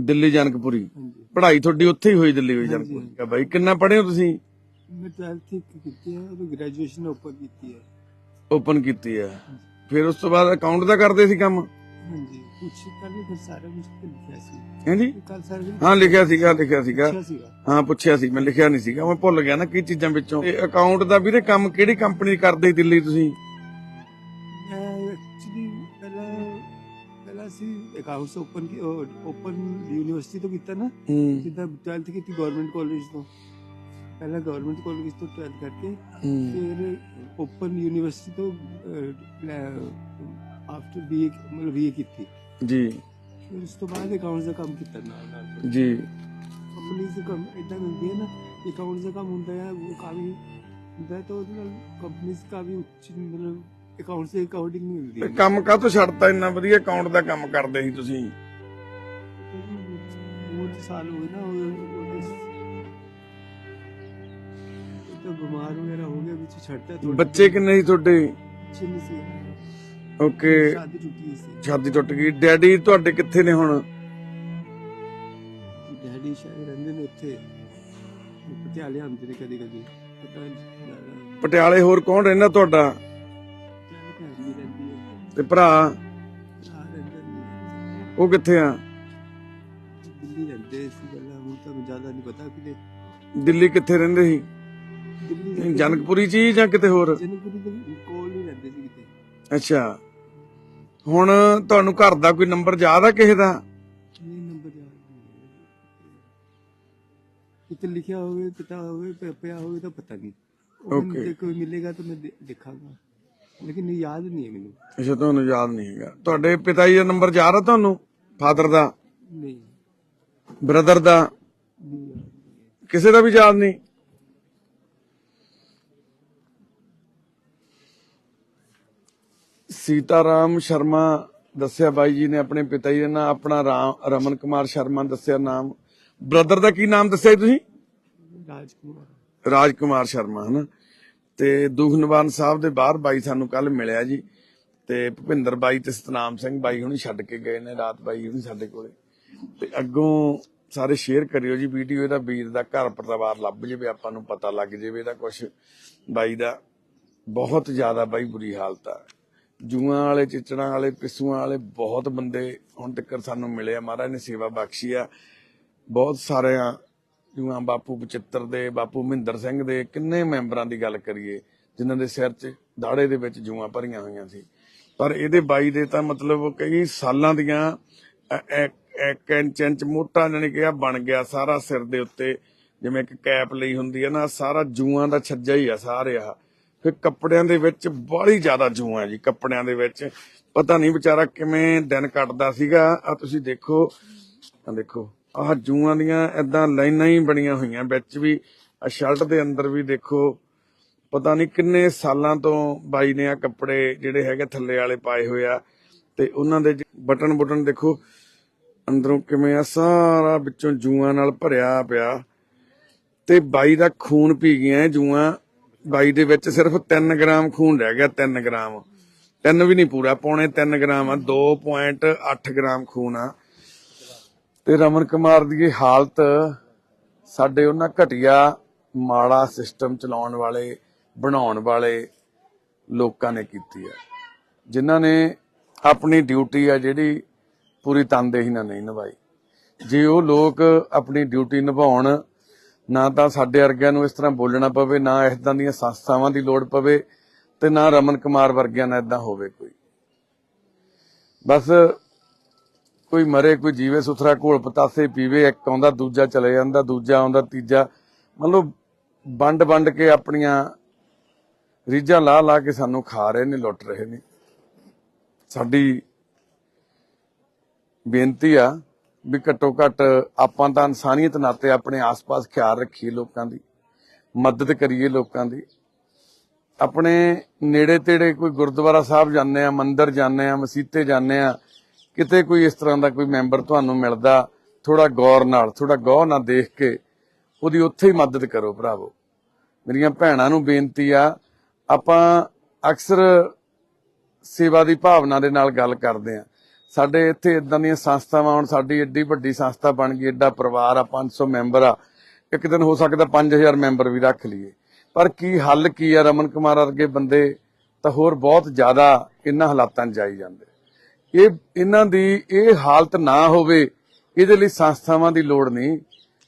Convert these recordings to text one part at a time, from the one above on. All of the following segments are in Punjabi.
ਦਿੱਲੀ ਜਨਕਪੁਰੀ। ਹਾਂਜੀ। ਪੜ੍ਹਾਈ ਤੁਹਾਡੀ ਉੱਥੇ ਹੀ ਹੋਈ ਦਿੱਲੀ ਹੋਈ ਜਨਕਪੁਰੀ। ਕਾ ਬਾਈ ਕਿੰਨਾ ਪੜ੍ਹੇ ਹੋ ਤੁਸੀਂ? ਮੈਂ 12th ਹੀ ਕੀਤੀ ਹੈ ਉਹ ਗ੍ਰੈਜੂਏਸ਼ਨ ਉੱਪਰ ਕੀਤੀ ਹੈ। ਓਪਨ ਕੀਤੀ ਹੈ। ਫਿਰ ਉਸ ਤੋਂ ਬਾਅਦ ਅਕਾਊਂਟ ਦਾ ਕਰਦੇ ਸੀ ਕੰਮ? ਹਾਂਜੀ ਕੁਛ ਕੱਲ ਫਿਰ ਸਾਰਾ ਕੁਝ ਲਿਖਿਆ ਸੀ। ਹਾਂਜੀ? ਕੱਲ ਸਾਰਾ ਕੁਛ ਹਾਂ ਲਿਖਿਆ ਸੀਗਾ ਲਿਖਿਆ ਸੀਗਾ। ਹਾਂ ਪੁੱਛਿਆ ਸੀ ਮੈਂ ਲਿਖਿਆ ਨਹੀਂ ਸੀਗਾ। ਮੈਂ ਭੁੱਲ ਗਿਆ ਨਾ ਕੀ ਚੀਜ਼ਾਂ ਵਿੱਚੋਂ। ਇਹ ਅਕਾਊਂਟ ਦਾ ਵੀਰੇ ਕੰਮ ਕਿਹੜੀ ਕੰਪਨੀ ਕਰਦੇ ਦਿੱਲੀ ਤੁਸੀਂ? ਮੈਂ ਐਕਚੁਅਲੀ ਪਹਿਲਾਂ ਪਹਿਲਾਂ ਸੀ ਅਕਾਊਂਟਸ ਓਪਨ ਕੀ ਓਪਨ ਯੂਨੀਵਰਸਿਟੀ ਤੋਂ ਕੀਤਾ ਨਾ ਹੂੰ ਜਿੱਦਾਂ 12th ਕੀਤੀ ਗਵਰਨਮੈਂਟ ਕਾਲਜ ਤੋਂ ਪਹਿਲਾਂ ਗਵਰਨਮੈਂਟ ਕਾਲਜ ਤੋਂ 12th ਕਰਕੇ ਹੂੰ ਫਿਰ ਓਪਨ ਯੂਨੀਵਰਸਿਟੀ ਤੋਂ ਆਫਟਰ ਬੀਏ ਮਤਲਬ ਬੀਏ ਕੀਤੀ ਜੀ ਫਿਰ ਉਸ ਤੋਂ ਬਾਅਦ ਅਕਾਊਂਟਸ ਦਾ ਕੰਮ ਕੀਤਾ ਨਾਲ ਨਾਲ ਜੀ ਕੰਪਨੀਆਂ ਦੇ ਕੰਮ ਇਦਾਂ ਹੁੰਦੀ ਹੈ ਨਾ ਅਕਾਊਂਟਸ ਦਾ ਕੰਮ ਹੁੰਦਾ ਹੈ ਉਹ ਕਾਫੀ ਹੁੰਦਾ ਹੈ ਤਾਂ ਉਹਦੇ ਨਾਲ ਕੰਪਨੀਆਂ ਕਾਫੀ ਉੱਚ ਅਕਾਊਂਟਸ ਦੇ ਅਕਾਊਂਟਿੰਗ ਮਿਲਦੀ ਇਹ ਹੈ ਕੰਮ ਕਾਹ ਤੋਂ ਛੱਡਤਾ ਇੰਨਾ ਵਧੀਆ ਅਕਾਊਂਟ ਦਾ ਕੰਮ ਕਰਦੇ ਸੀ ਤੁਸੀਂ? ਉਹ ਤੇ ਸਾਲ ਹੋਏ ਨਾ ਉਹ ਉਹ ਤਾਂ ਬਿਮਾਰ ਵਗੈਰਾ ਹੋ ਗਿਆ ਵਿੱਚ ਛੱਡਤਾ ਥੋੜ੍ਹਾ। ਬੱਚੇ ਕਿੰਨੇ ਸੀ ਤੁਹਾਡੇ? ਸੀ। ਓਕੇ। ਸ਼ਾਦੀ ਟੁੱਟੀ ਸੀ। ਸ਼ਾਦੀ ਟੁੱਟ ਗਈ। ਡੈਡੀ ਤੁਹਾਡੇ ਕਿੱਥੇ ਨੇ ਹੁਣ? ਡੈਡੀ ਸ਼ਾਇਦ ਰਹਿੰਦੇ ਨੇ ਉੱਥੇ। ਪਟਿਆਲੇ ਆਉਂਦੇ ਨੇ ਕਦੀ ਕਦੀ ਪਤਾ ਨਹੀਂ ਪਟਿਆਲੇ ਹੋਰ ਕੌਣ ਰਹਿੰਦਾ ਤੁਹਾਡਾ? ਤੇ ਭਰਾ? ਉਹ ਕਿੱਥੇ ਆ? ਦਿੱਲੀ ਰਹਿੰਦੇ ਸੀ ਪਹਿਲਾਂ ਹੁਣ ਤਾਂ ਮੈਨੂੰ ਜ਼ਿਆਦਾ ਨਹੀਂ ਪਤਾ ਕਿਤੇ। ਦਿੱਲੀ ਕਿੱਥੇ ਰਹਿੰਦੇ ਸੀ। ਜਨਕਪੁਰੀ ਚ ਹੀ ਜਾਂ ਕਿਤੇ ਹੋਰ? ਜਨਕਪੁਰੀ ਦੇ ਕੋਲ ਨਹੀਂ ਰਹਿੰਦੇ ਸੀ ਕਿਤੇ। ਅੱਛਾ। ਹੁਣ ਤੁਹਾਨੂੰ ਘਰ ਦਾ ਕੋਈ ਨੰਬਰ ਯਾਦ ਆ ਕਿਸੇ ਦਾ। ਕਿਤੇ ਲਿਖਿਆ ਹੋਵੇ ਪਤਾ ਹੋਵੇ ਪਿਆ ਹੋਵੇ ਤਾਂ ਪਤਾ ਨਹੀਂ. ਜੇ ਕੋਈ ਮਿਲੇਗਾ ਤਾਂ ਮੈਂ ਦੇਖਾਂਗਾ। ਲੇਕਿਨ ਯਾਦ ਨਹੀਂ ਹੈ ਮੈਨੂੰ। ਅੱਛਾ ਤੁਹਾਨੂੰ ਯਾਦ ਨਹੀਂ ਹੈਗਾ। ਤੁਹਾਡੇ ਪਿਤਾ ਜੀ ਦਾ ਨੰਬਰ ਯਾਦ ਆ ਤੁਹਾਨੂੰ? ਫਾਦਰ ਦਾ? ਨਹੀਂ। ਬ੍ਰਦਰ ਦਾ। ਕਿਸੇ ਦਾ ਵੀ ਯਾਦ ਨਹੀਂ? ਸੀਤਾਰਾਮ ਸ਼ਰਮਾ ਦੱਸਿਆ ਬਾਈ ਜੀ ਨੇ ਆਪਣੇ ਪਿਤਾ ਜੀ ਦਾ ਨਾਮ ਆਪਣਾ ਰਾਮ ਰਮਨ ਕੁਮਾਰ ਸ਼ਰਮਾ ਦੱਸਿਆ ਨਾਮ। ਬ੍ਰਦਰ ਦਾ ਕੀ ਨਾਮ ਦੱਸਿਆ ਤੁਸੀਂ? ਰਾਜਕੁਮਾਰ। ਰਾਜ ਕੁਮਾਰ ਸ਼ਰਮਾ ਹਨਾ? ਤੇ ਦੁਖ ਸਾਹਿਬ ਦੇ ਬਾਹਰ ਬਾਈ ਸਾਨੂੰ ਕੱਲ ਮਿਲਿਆ ਜੀ ਤੇ ਭੁਪਿੰਦਰ ਬਾਈ ਤੇ ਸਤਨਾਮ ਸਿੰਘ ਬਾਈ ਹੁਣੀ ਛੱਡ ਕੇ ਗਏ ਨੇ, ਰਾਤ ਬਾਈ ਹੁਣੀ ਸਾਡੇ ਕੋਲੇ। ਤੇ ਅੱਗੋਂ ਸਾਰੇ ਸ਼ੇਅਰ ਕਰਿਓ ਜੀ ਵੀਡੀਓ ਇਹਦਾ, ਵੀਰ ਦਾ ਘਰ ਪਰਿਵਾਰ ਲੱਭ ਜਾਵੇ, ਆਪਾਂ ਨੂੰ ਪਤਾ ਲੱਗ ਜਾਵੇ ਇਹਦਾ ਕੁਝ ਬਾਈ ਦਾ ਬਹੁਤ ਜ਼ਿਆਦਾ ਬਾਈ ਬੁਰੀ ਹਾਲਤ ਆ। ਜੂਆਂ ਵਾਲੇ, ਚਿਚੜਾਂ ਵਾਲੇ, ਪਿਸੂਆਂ ਵਾਲੇ ਬਹੁਤ ਬੰਦੇ ਹੁਣ ਤੱਕ ਸਾਨੂੰ ਮਿਲੇ ਆ। ਮਹਾਰਾਜ ਨੇ ਸੇਵਾ ਬਖਸ਼ੀ ਆ। ਬਹੁਤ ਸਾਰਿਆਂ ਜਿਵੇਂ ਬਾਪੂ ਬਚਿੱਤਰ ਦੇ, ਬਾਪੂ ਮਹਿੰਦਰ ਸਿੰਘ ਦੇ, ਕਿੰਨੇ ਮੈਂਬਰਾਂ ਦੀ ਗੱਲ ਕਰੀਏ, ਜਿਨ੍ਹਾਂ ਦੇ ਸਿਰ 'ਚ ਦਾੜੇ ਦੇ ਵਿੱਚ ਜੂਆਂ ਭਰੀਆਂ ਹੋਈਆਂ ਸੀ। ਪਰ ਇਹਦੇ ਬਾਈ ਦੇ ਤਾਂ ਮਤਲਬ ਕਈ ਸਾਲਾਂ ਦੀਆਂ ਇੱਕ ਇੰਚ ਇੰਚ ਮੋਟਾ ਜਾਣੀ ਕਿ ਆ ਬਣ ਗਿਆ ਸਾਰਾ ਸਿਰ ਦੇ ਉੱਤੇ। ਜਿਵੇਂ ਇੱਕ ਕੈਪ ਲਈ ਹੁੰਦੀ ਹੈ ਨਾ, ਸਾਰਾ ਜੂਆਂ ਦਾ ਛੱਜਾ ਹੀ ਆ ਸਾਰੇ ਆ ਫਿਰ ਕੱਪੜਿਆਂ ਦੇ ਵਿੱਚ ਬੜੀ ਜ਼ਿਆਦਾ ਜੂਆਂ ਜੀ, ਕੱਪੜਿਆਂ ਦੇ ਵਿੱਚ। ਪਤਾ ਨਹੀਂ ਵਿਚਾਰਾ ਕਿਵੇਂ ਦਿਨ ਕੱਟਦਾ ਸੀਗਾ। ਆ ਤੁਸੀਂ ਦੇਖੋ ਆ ਦੇਖੋ। ਆਹ ਜੂਆਂ ਦੀਆਂ ਐਦਾਂ ਲਾਈਨਾਂ ਹੀ ਬਣੀਆਂ ਹੋਈਆਂ, ਵਿੱਚ ਵੀ ਆ ਸ਼ਰਟ ਦੇ ਅੰਦਰ ਵੀ ਦੇਖੋ, ਪਤਾ ਨਹੀਂ ਕਿੰਨੇ ਸਾਲਾਂ ਤੋਂ ਬਾਈ ਨੇ ਆ ਕੱਪੜੇ ਜਿਹੜੇ ਹੈਗੇ ਥੱਲੇ ਵਾਲੇ ਪਾਏ ਹੋਏ ਆ, ਤੇ ਉਹਨਾਂ ਦੇ ਬਟਨ ਬਟਨ ਦੇਖੋ, ਅੰਦਰੋਂ ਕਿਵੇਂ ਆ ਸਾਰਾ ਵਿੱਚੋਂ ਜੂਆਂ ਨਾਲ ਭਰਿਆ ਪਿਆ, ਤੇ ਬਾਈ ਦਾ ਖੂਨ ਪੀ ਗਿਆ ਜੂਆਂ, ਬਾਈ ਦੇ ਵਿੱਚ ਸਿਰਫ 3 ਗ੍ਰਾਮ ਖੂਨ ਰਹਿ ਗਿਆ 3 ਗ੍ਰਾਮ। ਤਿੰਨ ਵੀ ਨਹੀਂ ਪੂਰਾ, ਪੌਣੇ 3 ਗ੍ਰਾਮ ਆ 2.8 ਗ੍ਰਾਮ ਖੂਨ ਆ। ਤੇ ਰਮਨ ਕੁਮਾਰ ਦੀ ਹਾਲਤ ਸਾਡੇ ਉਹਨਾਂ ਘਟੀਆ ਮਾੜਾ ਸਿਸਟਮ ਚਲਾਉਣ ਵਾਲੇ, ਬਣਾਉਣ ਵਾਲੇ ਲੋਕਾਂ ਨੇ ਕੀਤੀ ਹੈ। ਜਿਨ੍ਹਾਂ ਨੇ ਆਪਣੀ ਡਿਊਟੀ ਆ ਜਿਹੜੀ ਪੂਰੀ ਤਨਦੇਹੀ ਨਾਲ ਨਹੀਂ ਨਿਭਾਈ। ਜੇ ਉਹ ਲੋਕ ਆਪਣੀ ਡਿਊਟੀ ਨਿਭਾਉਣ, ਨਾ ਤਾਂ ਸਾਡੇ ਵਰਗਿਆਂ ਨੂੰ ਇਸ ਤਰ੍ਹਾਂ ਬੋਲਣਾ ਪਵੇ, ਨਾ ਇਦਾਂ ਦੀਆਂ ਸੰਸਥਾਵਾਂ ਦੀ ਲੋੜ ਪਵੇ ਤੇ ਨਾ ਰਮਨ ਕੁਮਾਰ ਵਰਗਿਆਂ ਨਾਲ ਇਦਾਂ ਹੋਵੇ ਕੋਈ। ਬਸ ਕੋਈ ਮਰੇ, ਕੋਈ ਜੀਵੇ ਸੁਥਰਾ, ਘੋਲ ਪਤਾਸੇ ਪੀਵੇ, ਇੱਕ ਆਉਂਦਾ, ਦੂਜਾ ਚਲੇ ਜਾਂਦਾ, ਦੂਜਾ ਆਉਂਦਾ, ਤੀਜਾ। ਮਤਲਬ ਵੰਡ ਵੰਡ ਕੇ ਆਪਣੀਆਂ ਰੀਝਾਂ ਲਾ ਲਾ ਕੇ ਸਾਨੂੰ ਖਾ ਰਹੇ ਨੇ, ਲੁੱਟ ਰਹੇ ਨੇ। ਸਾਡੀ ਬੇਨਤੀ ਆ ਵੀ ਘੱਟੋ ਘੱਟ ਆਪਾਂ ਤਾਂ ਇਨਸਾਨੀਅਤ ਨਾਤੇ ਆਪਣੇ ਆਸ-ਪਾਸ ਖਿਆਲ ਰੱਖੀਏ ਲੋਕਾਂ ਦੀ, ਮਦਦ ਕਰੀਏ ਲੋਕਾਂ ਦੀ। ਆਪਣੇ ਨੇੜੇ ਤੇੜੇ ਕੋਈ ਗੁਰਦੁਆਰਾ ਸਾਹਿਬ ਜਾਂਦੇ ਆ, ਮੰਦਿਰ ਜਾਂਦੇ ਆ, ਮਸੀਤੇ ਜਾਂਦੇ ਆ ਕਿਤੇ ਕੋਈ ਇਸ ਤਰ੍ਹਾਂ ਦਾ ਕੋਈ ਮੈਂਬਰ ਤੁਹਾਨੂੰ ਮਿਲਦਾ, ਥੋੜਾ ਗੌਰ ਨਾਲ, ਥੋੜਾ ਗੌਰ ਨਾਲ ਦੇਖ ਕੇ ਉਹਦੀ ਉੱਥੇ ਹੀ ਮਦਦ ਕਰੋ ਭਰਾਵੋ। ਮੇਰੀਆਂ ਭੈਣਾਂ ਨੂੰ ਬੇਨਤੀ ਆ, ਆਪਾਂ ਅਕਸਰ ਸੇਵਾ ਦੀ ਭਾਵਨਾ ਦੇ ਨਾਲ ਗੱਲ ਕਰਦੇ ਆ। ਸਾਡੇ ਇੱਥੇ ਇਦਾਂ ਦੀਆਂ ਸੰਸਥਾਵਾਂ ਹੁਣ, ਸਾਡੀ ਏਡੀ ਵੱਡੀ ਸੰਸਥਾ ਬਣ ਗਈ, ਏਡਾ ਪਰਿਵਾਰ ਆ 500 ਮੈਂਬਰ ਆ, ਇੱਕ ਦਿਨ ਹੋ ਸਕਦਾ 5000 ਮੈਂਬਰ ਵੀ ਰੱਖ ਲਈਏ। ਪਰ ਕੀ ਹੱਲ ਕੀ ਆ ਰਮਨ ਕੁਮਾਰ ਵਰਗੇ ਬੰਦੇ, ਤਾਂ ਹੋਰ ਬਹੁਤ ਜ਼ਿਆਦਾ ਇਨ੍ਹਾਂ ਹਾਲਾਤਾਂ 'ਚ ਜਾਈ ਜਾਂਦੇ। ਇਹ ਇਹਨਾਂ ਦੀ ਇਹ ਹਾਲਤ ਨਾ ਹੋਵੇ, ਇਹਦੇ ਲਈ ਸੰਸਥਾਵਾਂ ਦੀ ਲੋੜ ਨਹੀਂ,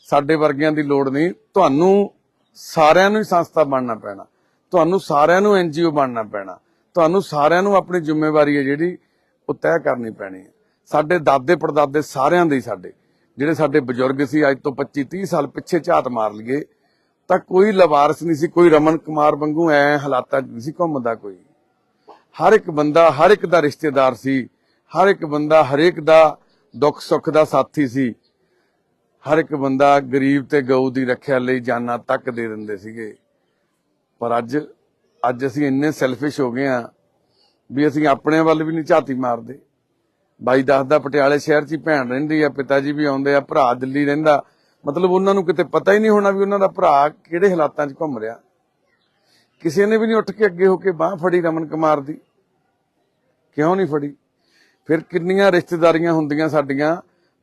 ਸਾਡੇ ਵਰਗਿਆਂ ਦੀ ਲੋੜ ਨਹੀਂ, ਤੁਹਾਨੂੰ ਸਾਰਿਆਂ ਨੂੰ ਹੀ ਸੰਸਥਾ ਬਣਨਾ ਪੈਣਾ। ਤੁਹਾਨੂੰ ਸਾਰਿਆਂ ਨੂੰ ਐਨਜੀਓ ਬਣਨਾ ਪੈਣਾ। ਤੁਹਾਨੂੰ ਸਾਰਿਆਂ ਨੂੰ ਆਪਣੀ ਜ਼ਿੰਮੇਵਾਰੀ ਹੈ ਜਿਹੜੀ, ਉਹ ਤੈਅ ਕਰਨੀ ਪੈਣੀ ਹੈ। ਸਾਡੇ ਦਾਦੇ ਪੜਦਾਦੇ ਸਾਰਿਆਂ ਦੇ ਸਾਡੇ। ਜਿਹੜੇ ਸਾਡੇ ਬਜ਼ੁਰਗ ਸੀ, ਅੱਜ ਤੋਂ 25 30 ਸਾਲ ਪਿੱਛੇ ਝਾਤ ਮਾਰ ਲਈਏ, ਤਾਂ ਕੋਈ ਲਵਾਰਸ ਨਹੀਂ ਸੀ, ਕੋਈ ਰਮਨ ਕੁਮਾਰ ਵਾਂਗੂ ਐ ਹਾਲਾਤਾਂ 'ਚ ਨਹੀਂ ਸੀ ਘੁੰਮਦਾ ਕੋਈ। ਹਰ ਇੱਕ ਬੰਦਾ, ਹਰ ਇੱਕ ਦਾ ਰਿਸ਼ਤੇਦਾਰ ਸੀ। ਹਰ ਇੱਕ ਬੰਦਾ, ਹਰੇਕ ਦਾ ਦੁੱਖ ਸੁੱਖ ਦਾ ਸਾਥੀ ਸੀ। ਹਰ ਇੱਕ ਬੰਦਾ ਗਰੀਬ ਤੇ ਗਊ ਦੀ ਰੱਖਿਆ ਲਈ ਜਾਨਾਂ ਤੱਕ ਦੇ ਦਿੰਦੇ ਸੀਗੇ। ਪਰ ਅੱਜ ਅੱਜ ਅਸੀਂ ਇੰਨੇ ਸੈਲਫਿਸ਼ ਹੋ ਗਏ ਆ ਵੀ ਅਸੀਂ ਆਪਣੇ ਵੱਲ ਵੀ ਨਹੀਂ ਝਾਤੀ ਮਾਰਦੇ। ਬਾਈ ਦੱਸਦਾ ਪਟਿਆਲੇ ਸ਼ਹਿਰ 'ਚ ਹੀ ਭੈਣ ਰਹਿੰਦੀ ਆ, ਪਿਤਾ ਜੀ ਵੀ ਆਉਂਦੇ ਆ, ਭਰਾ ਦਿੱਲੀ ਰਹਿੰਦਾ। ਮਤਲਬ ਉਹਨਾਂ ਨੂੰ ਕਿਤੇ ਪਤਾ ਹੀ ਨਹੀਂ ਹੋਣਾ ਵੀ ਉਹਨਾਂ ਦਾ ਭਰਾ ਕਿਹੜੇ ਹਾਲਾਤਾਂ 'ਚ ਘੁੰਮ ਰਿਹਾ। ਕਿਸੇ ਨੇ ਵੀ ਨਹੀਂ ਉੱਠ ਕੇ ਅੱਗੇ ਹੋ ਕੇ ਬਾਹ ਫੜੀ ਰਮਨ ਕੁਮਾਰ ਦੀ। ਕਿਉਂ ਨਹੀਂ ਫੜੀ? ਫਿਰ ਕਿੰਨੀਆਂ ਰਿਸ਼ਤੇਦਾਰੀਆਂ ਹੁੰਦੀਆਂ ਸਾਡੀਆਂ?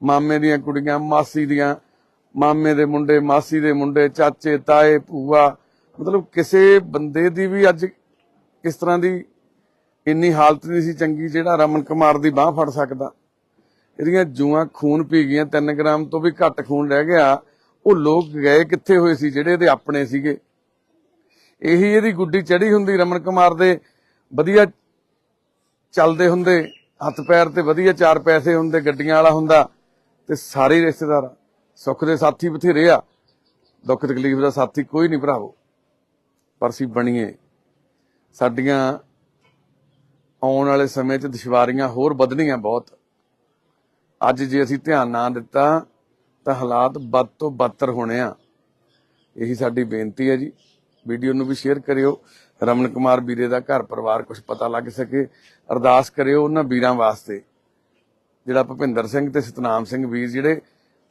ਮਾਮੇ ਦੀਆਂ ਕੁੜੀਆਂ, ਮਾਸੀ ਦੀਆਂ। ਮਾਮੇ ਦੇ ਮੁੰਡੇ, ਮਾਸੀ ਦੇ ਮੁੰਡੇ, ਚਾਚੇ, ਤਾਏ, ਭੂਆ। ਮਤਲਬ ਕਿਸੇ ਬੰਦੇ ਦੀ ਵੀ ਅੱਜ ਇਸ ਤਰ੍ਹਾਂ ਦੀ ਇੰਨੀ ਹਾਲਤ ਨਹੀਂ ਸੀ ਚੰਗੀ ਜਿਹੜਾ ਰਮਨ ਕੁਮਾਰ ਦੀ ਬਾਹ ਫੜ ਸਕਦਾ। ਇਹਦੀਆਂ ਜੂਆਂ ਖੂਨ ਪੀ ਗਈਆਂ 3 ਗ੍ਰਾਮ ਤੋਂ ਵੀ ਘੱਟ ਖੂਨ ਰਹਿ ਗਿਆ। ਉਹ ਲੋਕ ਗਏ ਕਿੱਥੇ ਹੋਏ ਸੀ, ਜਿਹੜੇ ਇਹਦੇ ਆਪਣੇ ਸੀਗੇ? ਇਹੀ ਇਹਦੀ ਗੁੱਡੀ ਚੜੀ ਹੁੰਦੀ ਰਮਨ ਕੁਮਾਰ ਦੇ। ਵਧੀਆ ਚੱਲਦੇ ਹੁੰਦੇ। ਹੱਥ ਪੈਰ ਤੇ ਵਧੀਆ ਚਾਰ ਪੈਸੇ ਹੁੰਦੇ, ਗੱਡੀਆਂ ਵਾਲਾ ਹੁੰਦਾ ਤੇ ਸਾਰੇ ਰਿਸ਼ਤੇਦਾਰ ਸੁੱਖ ਦੇ ਸਾਥੀ ਬਥੇਰੇ ਆ। ਦੁੱਖ ਤਕਲੀਫ ਦਾ ਸਾਥੀ ਕੋਈ ਨਹੀਂ ਭਰਾਵੋ। ਪਰ ਅਸੀਂ ਬਣੀਏ। ਸਾਡੀਆਂ ਆਉਣ ਵਾਲੇ ਸਮੇਂ 'ਚ ਦੁਸ਼ਵਾਰੀਆਂ ਹੋਰ ਵਧਣੀਆਂ ਬਹੁਤ। ਅੱਜ ਜੇ ਅਸੀਂ ਧਿਆਨ ਨਾ ਦਿੱਤਾ, ਤਾਂ ਹਾਲਾਤ ਵੱਧ ਤੋਂ ਬਦਤਰ ਹੋਣੇ ਆ। ਇਹੀ ਸਾਡੀ ਬੇਨਤੀ ਹੈ ਜੀ। ਵੀਡੀਓ ਨੂੰ ਵੀ ਸ਼ੇਅਰ ਕਰਿਓ। ਰਮਨ ਕੁਮਾਰ ਵੀਰੇ ਦਾ ਘਰ ਪਰਿਵਾਰ ਕੁਝ ਪਤਾ ਲੱਗ ਸਕੇ, ਅਰਦਾਸ ਕਰਿਓ ਉਹਨਾਂ ਵੀਰਾਂ ਵਾਸਤੇ। ਜਿਹੜਾ ਭੁਪਿੰਦਰ ਸਿੰਘ ਤੇ ਸਤਨਾਮ ਸਿੰਘ ਵੀਰ ਜਿਹੜੇ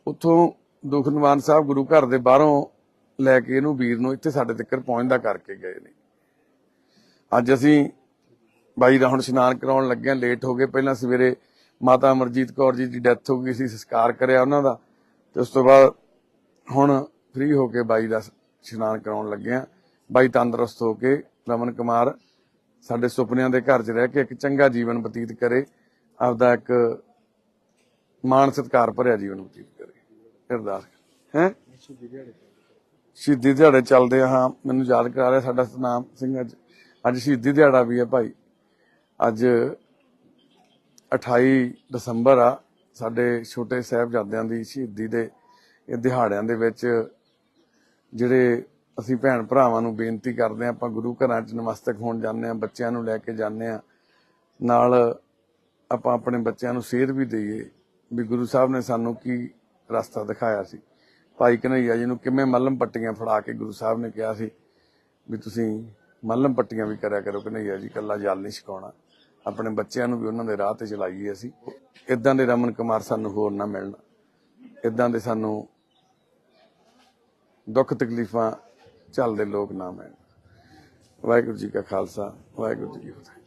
ਉੱਥੋਂ ਦੁਖਨਵਾਨ ਸਾਹਿਬ ਗੁਰੂ ਘਰ ਦੇ ਬਾਹਰੋਂ ਲੈ ਕੇ ਇਹਨੂੰ ਵੀਰ ਨੂੰ ਇੱਥੇ ਸਾਡੇ ਤੱਕ ਪਹੁੰਚਦਾ ਕਰਕੇ ਗਏ ਨੇ। ਅੱਜ ਅਸੀਂ ਬਾਈ ਦਾ ਹੁਣ ਇਸ਼ਨਾਨ ਕਰਾਉਣ ਲੱਗਿਆ ਲੇਟ ਹੋ ਗਏ। ਪਹਿਲਾਂ ਸਵੇਰੇ ਮਾਤਾ ਅਮਰਜੀਤ ਕੌਰ ਜੀ ਦੀ ਡੈਥ ਹੋ ਗਈ ਸੀ, ਸੰਸਕਾਰ ਕਰਿਆ ਉਹਨਾਂ ਦਾ। ਤੇ ਉਸ ਤੋਂ ਬਾਅਦ ਹੁਣ ਫ੍ਰੀ ਹੋ ਕੇ ਬਾਈ ਦਾ ਇਸ਼ਨਾਨ ਕਰਾਉਣ ਲੱਗਿਆ। ਬਾਈ ਤੰਦਰੁਸਤ ਹੋ ਕੇ ਰਮਨ ਕੁਮਾਰ ਸਾਡੇ ਸੁਪਨਿਆਂ ਦੇ ਘਰ 'ਚ ਰਹਿ ਕੇ ਇੱਕ ਚੰਗਾ ਜੀਵਨ ਬਤੀਤ ਕਰੇ, ਆਪਦਾ ਇੱਕ ਮਾਣ ਸਤਿਕਾਰ ਭਰਿਆ ਜੀਵਨ ਬਤੀਤ ਕਰੇ। ਅਰਦਾਸ। ਹੈ? ਸ਼ਹੀਦੀ ਦਿਹਾੜੇ ਚੱਲਦੇ ਹਾਂ। ਮੈਨੂੰ ਯਾਦ ਕਰਾ ਰਿਹਾ ਸਾਡਾ ਸਤਨਾਮ ਸਿੰਘ ਅੱਜ। ਅੱਜ ਸ਼ਹੀਦੀ ਦਿਹਾੜਾ ਵੀ ਹੈ ਭਾਈ। ਅੱਜ 28 ਦਸੰਬਰ ਆ ਸਾਡੇ ਛੋਟੇ ਸਾਹਿਬਜ਼ਾਦਿਆਂ ਦੀ ਸ਼ਹੀਦੀ ਦੇ ਇਹ ਦਿਹਾੜਿਆਂ ਦੇ ਵਿੱਚ ਜਿਹੜੇ ਅਸੀਂ ਭੈਣ ਭਰਾਵਾਂ ਨੂੰ ਬੇਨਤੀ ਕਰਦੇ ਹਾਂ, ਆਪਾਂ ਗੁਰੂ ਘਰਾਂ 'ਚ ਨਮਸਤਕ ਹੋਣ ਜਾਂਦੇ ਹਾਂ, ਬੱਚਿਆਂ ਨੂੰ ਲੈ ਕੇ ਜਾਂਦੇ ਹਾਂ। ਨਾਲ ਆਪਾਂ ਆਪਣੇ ਬੱਚਿਆਂ ਨੂੰ ਸੇਧ ਵੀ ਦਈਏ ਵੀ ਗੁਰੂ ਸਾਹਿਬ ਨੇ ਸਾਨੂੰ ਕੀ ਰਸਤਾ ਦਿਖਾਇਆ ਸੀ। ਭਾਈ ਕਨਈਆ ਜੀ ਨੂੰ ਕਿਵੇਂ ਮੱਲਮ ਪੱਟੀਆਂ ਫੜਾ ਕੇ ਗੁਰੂ ਸਾਹਿਬ ਨੇ ਕਿਹਾ ਸੀ ਵੀ ਤੁਸੀਂ ਮੱਲਮ ਪੱਟੀਆਂ ਵੀ ਕਰਿਆ ਕਰੋ ਕਨਈਆ ਜੀ ਕੱਲਾ ਜਲ ਨਹੀਂ ਛਕਾਉਣਾ। ਆਪਣੇ ਬੱਚਿਆਂ ਨੂੰ ਵੀ ਉਹਨਾਂ ਦੇ ਰਾਹ ਤੇ ਚਲਾਈਏ ਅਸੀਂ। ਇਦਾਂ ਦੇ ਰਮਨ ਕੁਮਾਰ ਸਾਨੂੰ ਹੋਰ ਨਾ ਮਿਲਣ। ਇਦਾਂ ਦੇ ਸਾਨੂੰ ਦੁੱਖ ਤਕਲੀਫਾਂ ਚੱਲਦੇ ਲੋਕ ਨਾਮ ਹੈ। ਵਾਹਿਗੁਰੂ ਜੀ ਕਾ ਖਾਲਸਾ ਵਾਹਿਗੁਰੂ ਜੀ ਕੀ ਫਤਿਹ।